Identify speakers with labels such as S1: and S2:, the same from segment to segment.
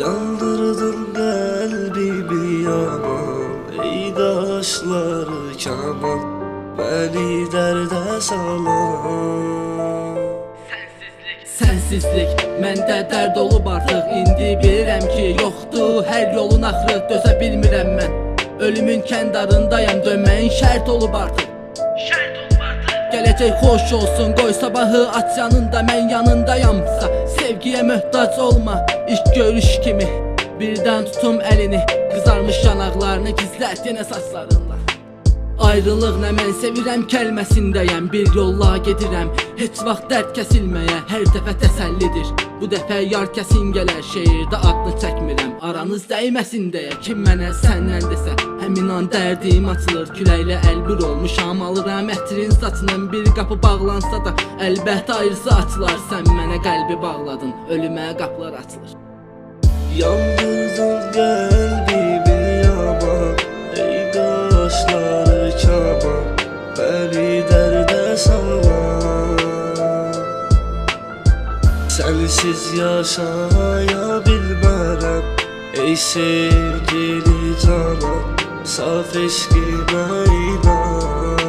S1: Yandırdın kalbimi yaman Ey kaşlar kaman Beni derde salan.
S2: Sənsizlik məndə dərd olub artıq İndi bilirəm ki, yoxdur hər yolun axırı Dözə bilmirəm mən Ölümün kəndarındayam, dönməyin şərt olub artıq Şərt olub Gələcək xoş olsun qoy sabahı aç yanında mən yanındayamsa Sevgiyə möhtac olma ilk görüş kimi? Birdən tutum əlini qızarmış yanaqlarını gizlət yenə saçlarınla. Ayrılıq nə mən sevirəm kəlməsindəyəm Bir yolla gedirəm Heç vaxt dərd kəsilməyə Hər dəfə təsəllidir Bu dəfə yar kəsin gələr Şeirdə adını çəkmirəm Aranız dəyməsin deyə Kim mənə səndən desə Həmin an dərdim açılır Küləklə əlbir olmuşam Alıram ətrin saçının Bir qapı bağlansa da Əlbəttə ayrısı açılar. Sən mənə qəlbi bağladın Ölümə qapılar açılır.
S1: Yandırdın qəlbimi Sənsiz yaşaya bilmərəm Ey sevgili canan Saf eşqimə inan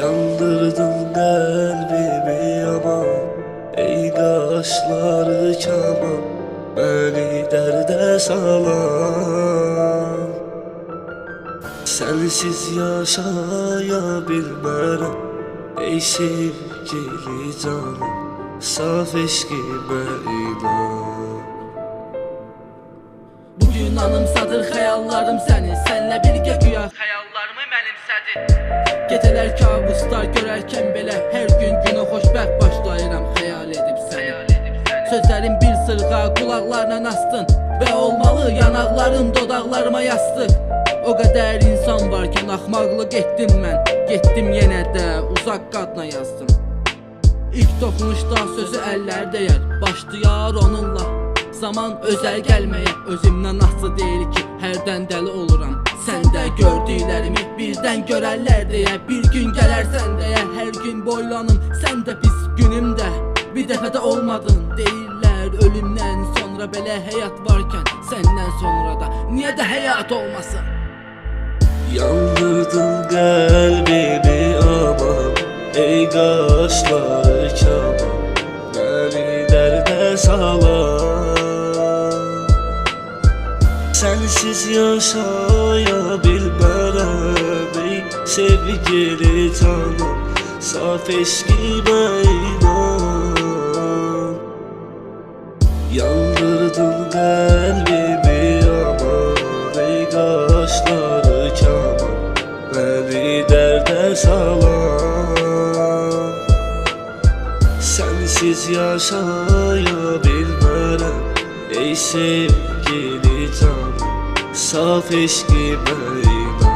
S1: Yandırdın qəlbimi yaman Ey qaşları kaman Məni dərdə salan. Sənsiz yaşaya bilmərəm Ey sevgili canım Saf eşqimə inan
S2: Bugün anımsadır xəyallarım səni Sənlə birgə güya. Xəyallarımı mənimsədir Gecələr kabuslar görərkən belə Hər gün günə xoşbəxt başlayıram xəyal edib səni Sözlərin bir sırğa qulaqlarına astın Və olmalı yanaqların dodaqlarıma yastıq O qədər insan varkən axmaqlıq etdim mən Getdim yenə də uzaq qadına yazdım İlk toxunuşda sözü əllər deyər Başlayar onunla. Zaman özəl gəlməyə Özümdən aslı deyil ki? Hərdən dəli oluram Səndə gördüklərimi birdən görərlər deyə Bir gün gələrsən deyə Hər gün boylanım. Sən də pis günümdə Bir dəfə də olmadın. Deyirlər ölümdən sonra belə həyat varkən Səndən sonra da Niyə də həyat olmasın?
S1: Yandırdın qəlbimi aman Ey qaşları kaman Məni dərdə salan. Sənsiz yaşaya bilmərəm Ey sevgili canım Saf eşqimə inan Yandırdın qəlbimi aman Ey qaşları kaman Məni dərdə salan Sənsiz yaşaya bilmərəm Ey sevgili canım Saf eşqimə inan